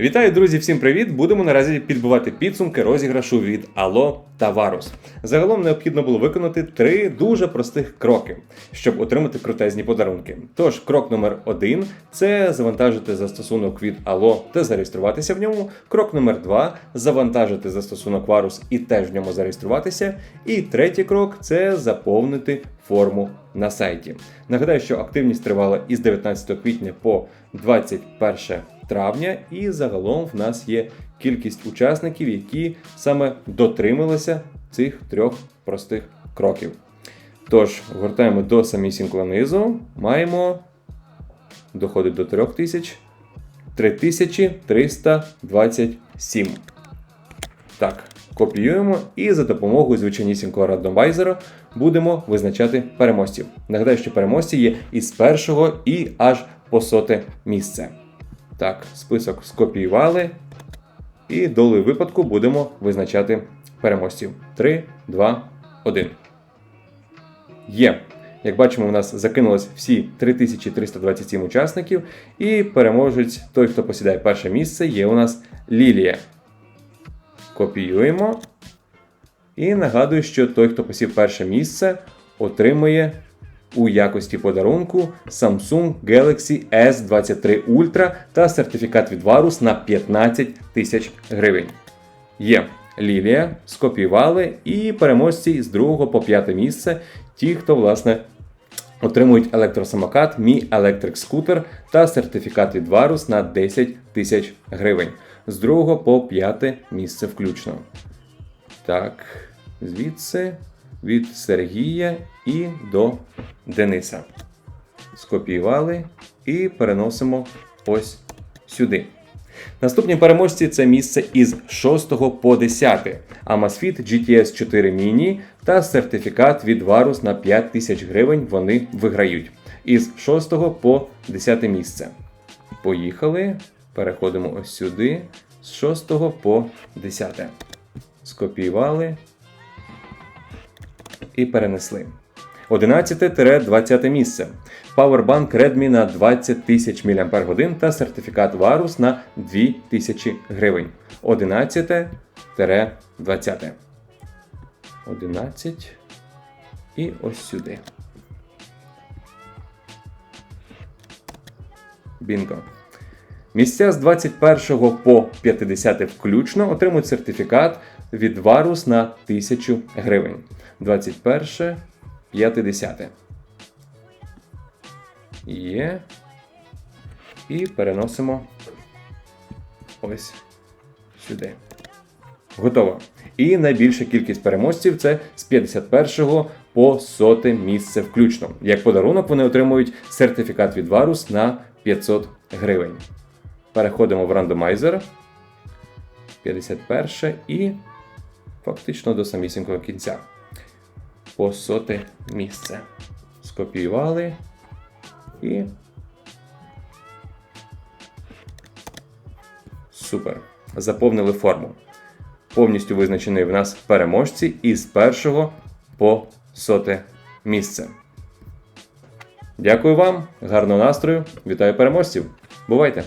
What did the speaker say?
Вітаю, друзі! Всім привіт! Будемо наразі підбивати підсумки розіграшу від Allo та Варус. Загалом необхідно було виконати три дуже простих кроки, щоб отримати крутезні подарунки. Тож, крок номер один це завантажити застосунок від Allo та зареєструватися в ньому. Крок номер два завантажити застосунок Варус і теж в ньому зареєструватися. І третій крок це заповнити форму на сайті. Нагадаю, що активність тривала із 19 квітня по 21 травня, і загалом в нас є кількість учасників, які саме дотрималися цих трьох простих кроків. Тож, гортаємо до самісінького низу, маємо доходить до 3000 3327. Так, копіюємо і за допомогою звичайнісінького рандомайзера будемо визначати переможців. Нагадаю, що переможці є із першого і аж по соте місце. Так, список скопіювали. І долею випадку будемо визначати переможців. 3, 2, 1. Є. Як бачимо, у нас закинулось всі 3327 учасників. І переможець, той, хто посідає перше місце, є у нас Лілія. Копіюємо. І нагадую, що той, хто посів перше місце, отримує у якості подарунку Samsung Galaxy S23 Ultra та сертифікат від Varus на 15 тисяч гривень. Є Лілія, скопіювали і переможці з 2 по 5 місце, ті, хто, власне, отримують електросамокат Mi Electric Scooter та сертифікат від Varus на 10 тисяч гривень. З 2 по 5 місце включно. Так, звідси від Сергія і до Дениса. Скопіювали і переносимо ось сюди. Наступні переможці це місце із 6 по 10. Amazfit GTS 4 Mini та сертифікат від Varus на 5 тисяч гривень вони виграють. Із 6 по 10 місце. Поїхали. Переходимо ось сюди. З 6 по 10. Скопіювали і перенесли. 11-20 місце. Powerbank Redmi на 20 тисяч мАч та сертифікат Varus на 2000 гривень. 11-20. 11 і ось сюди. Бінго. Місця з 21 по 50 включно отримують сертифікат від Varus на 1000 гривень. 21, 50. Є. І переносимо ось сюди. Готово. І найбільша кількість переможців це з 51 по 100 місце включно. Як подарунок вони отримують сертифікат від Varus на 500 гривень. Переходимо в рандомайзер. 51 і фактично до самісінького кінця. По соте місце. Скопіювали і. Супер. Заповнили форму. Повністю визначений в нас переможці із першого по соте місце. Дякую вам, гарного настрою. Вітаю переможців. Бувайте!